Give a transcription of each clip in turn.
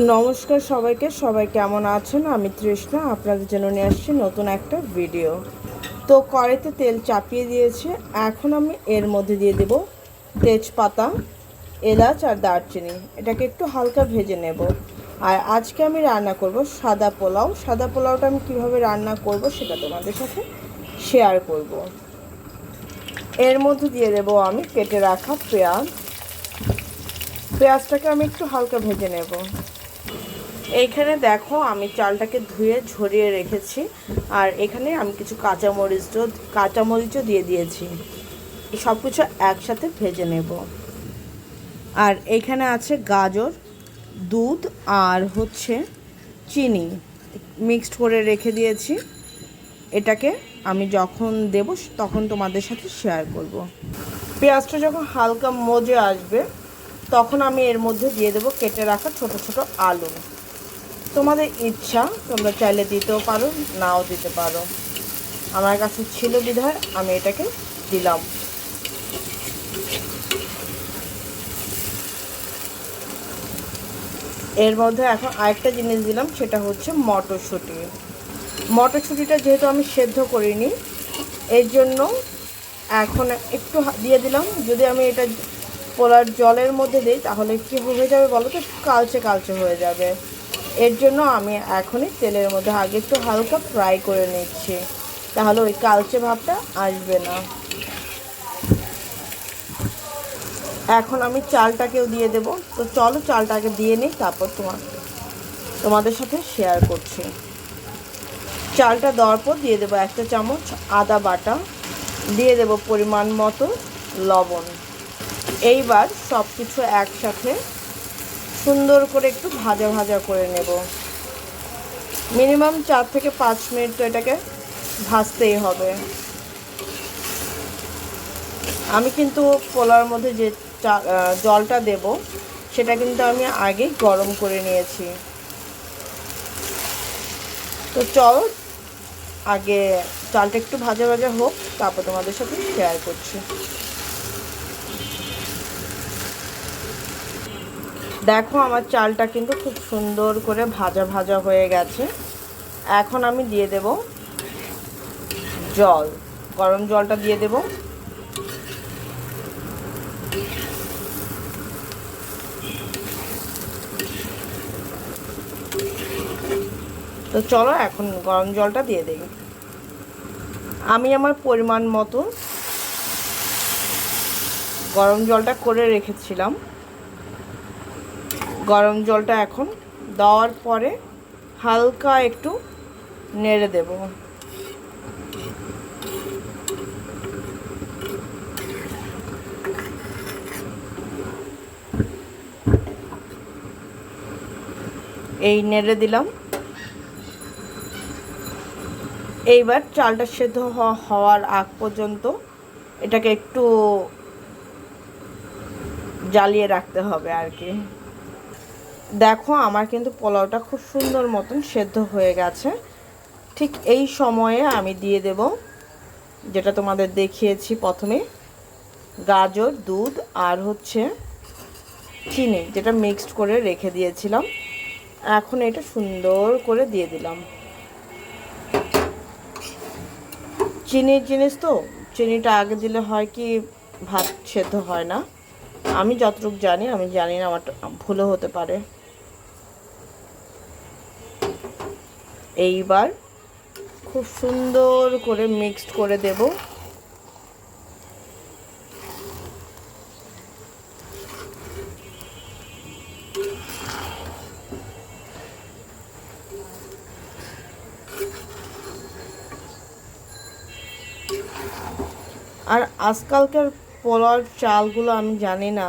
নমস্কার সবাইকে। সবাই কেমন আছেন? আমি তৃষ্ণা, আপনাদের জন্য নিয়ে আসছি নতুন একটা ভিডিও তো কড়াইতে তেল চাপিয়ে দিয়েছে। এখন আমি এর মধ্যে দিয়ে দেব তেজপাতা, এলাচ আর দারচিনি। এটাকে একটু হালকা ভেজে নেব। আর আজকে আমি রান্না করব সাদা পোলাও। সাদা পোলাওটা আমি কীভাবে রান্না করব সেটা তোমাদের সাথে শেয়ার করব। এর মধ্যে দিয়ে দেব আমি কেটে রাখা পেঁয়াজ। পেঁয়াজটাকে আমি একটু হালকা ভেজে নেব। এইখানে দেখো আমি চালটাকে ধুয়ে ঝরিয়ে রেখেছি, আর এখানে আমি কিছু কাঁচামরিচ কাঁচামরিচও দিয়ে দিয়েছি। সব কিছু একসাথে ভেজে নেব। আর এখানে আছে গাজর, দুধ, আর হচ্ছে চিনি। মিক্সড করে রেখে দিয়েছি। এটাকে আমি যখন দেব, তখন তোমাদের সাথে শেয়ার করব। পেঁয়াজটা যখন হালকা মজে আসবে, তখন আমি এর মধ্যে দিয়ে দেবো কেটে রাখা ছোট ছোট আলু। তোমাদের ইচ্ছা, তোমরা চাইলে দিতেও পারো, নাও দিতে পারো। আমার কাছে ছিল বিধায় আমি এটাকে দিলাম। এর মধ্যে এখন আরেকটা জিনিস দিলাম, সেটা হচ্ছে মটরশুঁটি। মটরশুঁটিটা যেহেতু আমি সেদ্ধ করিনি, এর জন্য এখন একটু দিয়ে দিলাম। যদি আমি এটা পোলার জলের মধ্যে দিই, তাহলে কী হয়ে যাবে বলো তো? কালচে কালচে হয়ে যাবে। এর জন্য আমি এখনই তেলের মধ্যে আগে একটু হালকা ফ্রাই করে নিচ্ছি। তাহলে ওই কালচে ভাবটা আসবে না। এখন আমি চালটাকেও দিয়ে দেব। তো চলো চালটাকে দিয়ে নিই, তারপর তোমার, তোমাদের সাথে শেয়ার করছি। চালটা দেওয়ার পর দিয়ে দেবো একটা চামচ আদা বাটা, দিয়ে দেব পরিমাণ মতো লবণ। এইবার সব কিছু একসাথে সুন্দর করে একটু ভাজা ভাজা করে নেব। মিনিমাম চার থেকে পাঁচ মিনিট তো এটাকে ভাজতেই হবে। আমি কিন্তু পোলার মধ্যে যে জলটা দেব, সেটা কিন্তু আমি আগেই গরম করে নিয়েছি। তো চল, আগে চালটা একটু ভাজা ভাজা হোক, তারপর তোমাদের সাথে শেয়ার করছি। দেখো আমার চালটা কিন্তু খুব সুন্দর করে ভাজা ভাজা হয়ে গেছে। এখন আমি দিয়ে দেব জল। গরম জলটা দিয়ে দেব। তো চলো এখন গরম জলটা দিয়ে দেই। আমি আমার পরিমাণ মতো গরম জলটা করে রেখেছিলাম। গরম জলটা এখন দেওয়ার পরে হালকা একটু নেড়ে দেব। এই নেড়ে দিলাম। এইবার চালটা সেদ্ধ হওয়ার আগ পর্যন্ত এটাকে একটু জ্বালিয়ে রাখতে হবে আর কি। দেখো, আমার কিন্তু পোলাওটা খুব সুন্দর মতন সেদ্ধ হয়ে গেছে। ঠিক এই সময়ে আমি দিয়ে দেব, যেটা তোমাদের দেখিয়েছি প্রথমে, গাজর, দুধ আর হচ্ছে চিনি, যেটা মিক্সড করে রেখে দিয়েছিলাম। এখন এটা সুন্দর করে দিয়ে দিলাম। চিনির জিনিস তো, চিনিটা আগে দিলে হয় কি ভাত সেদ্ধ হয় না। আমি যতটুকু জানি, আমি জানি না, আমার ভুলও হতে পারে। এইবার খুব সুন্দর করে মিক্সড করে দেব। আর আজকালকার পোলার চালগুলো আমি জানি না।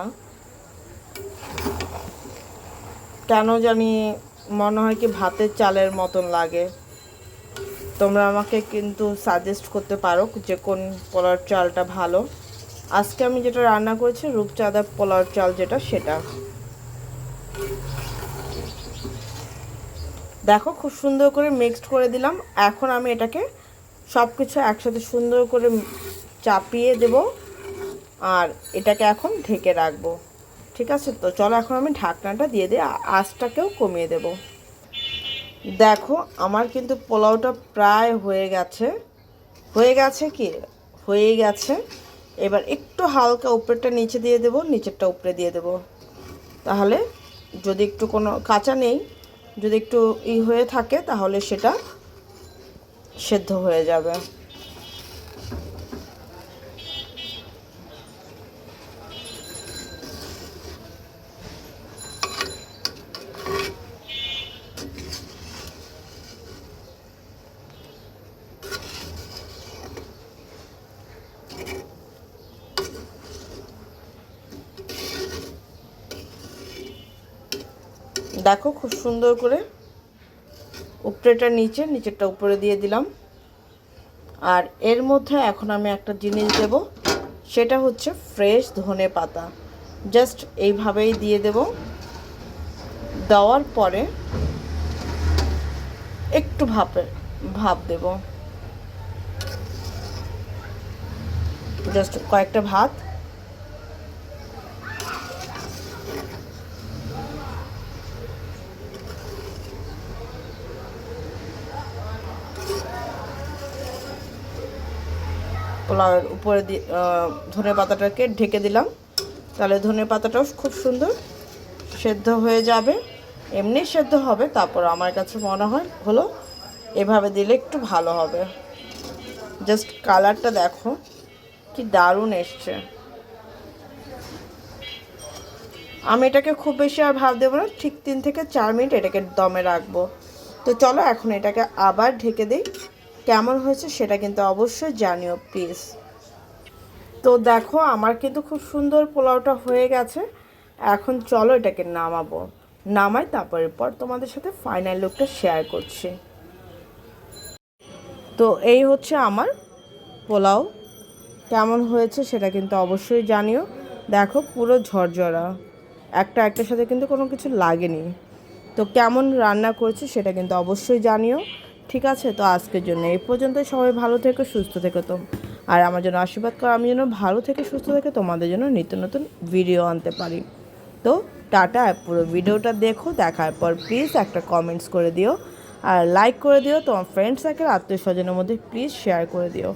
কেন জানি মনে হয় কি ভাতের চালের মতন লাগে। তোমরা আমাকে কিন্তু সাজেস্ট করতে পারো যে কোন পোলার চালটা ভালো। আজকে আমি যেটা রান্না করেছি, রূপচাঁদা পোলার চাল যেটা, সেটা। দেখো, খুব সুন্দর করে মিক্সড করে দিলাম। এখন আমি এটাকে সব কিছু একসাথে সুন্দর করে চাপিয়ে দেব। আর এটাকে এখন ঢেকে রাখব। ঠিক আছে? তো চলো এখন আমি ঢাকনাটা দিয়ে আ- আঁচটাকেও কমিয়ে দেব। দেখো, আমার কিন্তু পোলাওটা প্রায় হয়ে গেছে। হয়ে গেছে কি? হয়ে গেছে। এবার একটু হালকা উপরেরটা নিচে দিয়ে দেবো, নিচেরটা উপরে দিয়ে দেবো। তাহলে যদি একটু কোনো কাঁচা নেই, যদি একটু ই হয়ে থাকে, তাহলে সেটা সেদ্ধ হয়ে যাবে। দেখো খুব সুন্দর করে উপরেটা নিচে, নিচেরটা উপরে দিয়ে দিলাম। আর এর মধ্যে এখন আমি একটা জিনিস দেব, সেটা হচ্ছে ফ্রেশ ধনে পাতা। জাস্ট এইভাবেই দিয়ে দেব। দেওয়ার পরে একটু ভাপে, ভাপ দেব। জাস্ট কয়েকটা ভাত। পোলাওয়ের উপরে ধনে পাতাটাকে ঢেকে দিলাম। তাহলে ধনে পাতাটাও খুব সুন্দর সেদ্ধ হয়ে যাবে। এমনি সেদ্ধ হবে, তারপর আমার কাছে মনে হয় হলো এভাবে দিলে একটু ভালো হবে। জাস্ট কালারটা দেখো, কি দারুণ এসছে। আমি এটাকে খুব বেশি আর ভাব দেবো না, ঠিক তিন থেকে চার মিনিট এটাকে দমে রাখব। তো চলো এখন এটাকে আবার ঢেকে দিই। কেমন হয়েছে সেটা কিন্তু অবশ্যই জানিও প্লিজ তো দেখো, আমার কিন্তু খুব সুন্দর পোলাওটা হয়ে গেছে। এখন চলো এটাকে নামাবো। নামাই, তারপরের পর তোমাদের সাথে ফাইনাল লুকটা শেয়ার করছি। তো এই হচ্ছে আমার পোলাও। কেমন হয়েছে সেটা কিন্তু অবশ্যই জানিও। দেখো, পুরো ঝরঝরা। একটা একটার সাথে কিন্তু কোনো কিছু লাগেনি। তো কেমন রান্না করেছি সেটা কিন্তু অবশ্যই জানিও। ঠিক আছে, তো আজকের জন্য এই পর্যন্ত। সবাই ভালো থেকো, সুস্থ থেকো তো। আর আমার জন্য আশীর্বাদ করো, আমি যেন ভালো থেকে সুস্থ থেকে তোমাদের জন্য নিত্য নতুন ভিডিও আনতে পারি। তো টাটা, পুরো ভিডিওটা দেখো, দেখার পর প্লিজ একটা কমেন্টস করে দিও। আর লাইক করে দিও, তোমার ফ্রেন্ডস সার্কেল আত্মীয় স্বজনের মধ্যে প্লিজ শেয়ার করে দিও।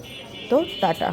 তো টাটা।